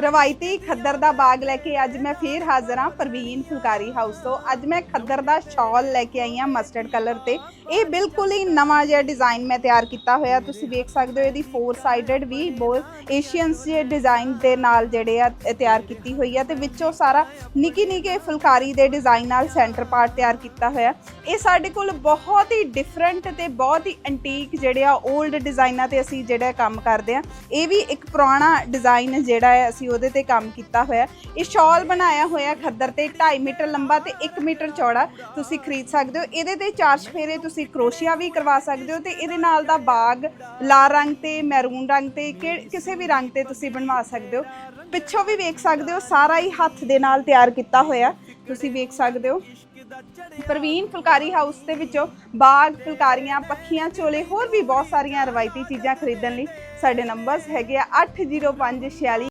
ਰਵਾਇਤੀ ਖੱਦਰ ਦਾ ਬਾਗ ਲੈ ਕੇ ਅੱਜ ਮੈਂ ਫੇਰ ਹਾਜ਼ਰ ਹਾਂ ਪ੍ਰਵੀਨ ਫੁਲਕਾਰੀ ਹਾਊਸ ਤੋਂ। ਅੱਜ ਮੈਂ ਖੱਦਰ ਦਾ ਸ਼ਾਲ ਲੈ ਕੇ ਆਈ ਹਾਂ ਮਸਟਰਡ ਕਲਰ ਤੇ। ਇਹ ਬਿਲਕੁਲ ਹੀ ਨਵਾਂ ਜਿਹਾ ਡਿਜ਼ਾਈਨ ਮੈਂ ਤਿਆਰ ਕੀਤਾ ਹੋਇਆ। ਤੁਸੀਂ ਵੇਖ ਸਕਦੇ ਹੋ ਇਹਦੀ ਫੋਰ ਸਾਈਡਡ ਵੀ ਬਹੁਤ ਏਸ਼ੀਅਨਸ ਜੇ ਡਿਜ਼ਾਈਨ ਦੇ ਨਾਲ ਜਿਹੜੇ ਆ ਤਿਆਰ ਕੀਤੀ ਹੋਈ ਆ ਤੇ ਵਿੱਚੋਂ ਸਾਰਾ ਨਿੱਕੀ ਨਿੱਕੇ ਫੁਲਕਾਰੀ ਦੇ ਡਿਜ਼ਾਈਨ ਨਾਲ ਸੈਂਟਰ ਪਾਰਟ ਤਿਆਰ ਕੀਤਾ ਹੋਇਆ। ਇਹ ਸਾਡੇ ਕੋਲ ਬਹੁਤ ਹੀ ਡਿਫਰੈਂਟ ਤੇ ਬਹੁਤ ਹੀ ਐਂਟੀਕ ਜਿਹੜੇ ਆ 올ਡ ਡਿਜ਼ਾਈਨਾਂ ਤੇ ਅਸੀਂ ਜਿਹੜਾ ਕੰਮ ਕਰਦੇ ਆ। ਇਹ ਵੀ ਇੱਕ ਪੁਰਾਣਾ ਡਿਜ਼ਾਈਨ ਜਿਹੜਾ ਹੈ ਅਸੀਂ ਉਹਦੇ ਤੇ ਕੰਮ ਕੀਤਾ ਹੋਇਆ। ਇਹ ਸ਼ਾਲ ਬਣਾਇਆ ਹੋਇਆ ਖੱਦਰ ਤੇ 2.5 ਮੀਟਰ ਲੰਬਾ ਤੇ 1 ਮੀਟਰ ਚੌੜਾ ਤੁਸੀਂ ਖਰੀਦ ਸਕਦੇ ਹੋ। ਇਹਦੇ ਤੇ ਚਾਰ ਸ਼ਫੇਰੇ ਤੁਸੀਂ ਕਰੋਸ਼ੀਆ ਵੀ ਕਰਵਾ ਸਕਦੇ ਹੋ ਤੇ ਇਹਦੇ ਨਾਲ ਦਾ ਬਾਗ ਲਾਲ ਰੰਗ ਤੇ, ਮੈਰੂਨ ਰੰਗ ਤੇ ਕਿਸੇ ਵੀ ਰੰਗ ਤੇ ਤੁਸੀਂ ਬਣਵਾ ਸਕਦੇ ਹੋ। ਪਿੱਛੋਂ ਵੀ ਵੇਖ ਸਕਦੇ ਹੋ, ਸਾਰਾ ਹੀ ਹੱਥ ਦੇ ਨਾਲ ਤਿਆਰ ਕੀਤਾ ਹੋਇਆ। ਤੁਸੀਂ ਵੇਖ ਸਕਦੇ ਹੋ। ਪ੍ਰਵੀਨ ਫੁਲਕਾਰੀ ਹਾਊਸ ਦੇ ਵਿੱਚੋਂ ਬਾਗ, ਫੁਲਕਾਰੀਆਂ, ਪੱਖੀਆਂ, ਚੋਲੇ, ਹੋਰ ਵੀ ਬਹੁਤ ਸਾਰੀਆਂ ਰਵਾਇਤੀ ਚੀਜ਼ਾਂ ਖਰੀਦਣ ਲਈ ਸਾਡੇ ਨੰਬਰਸ ਹੈਗੇ ਆ 80546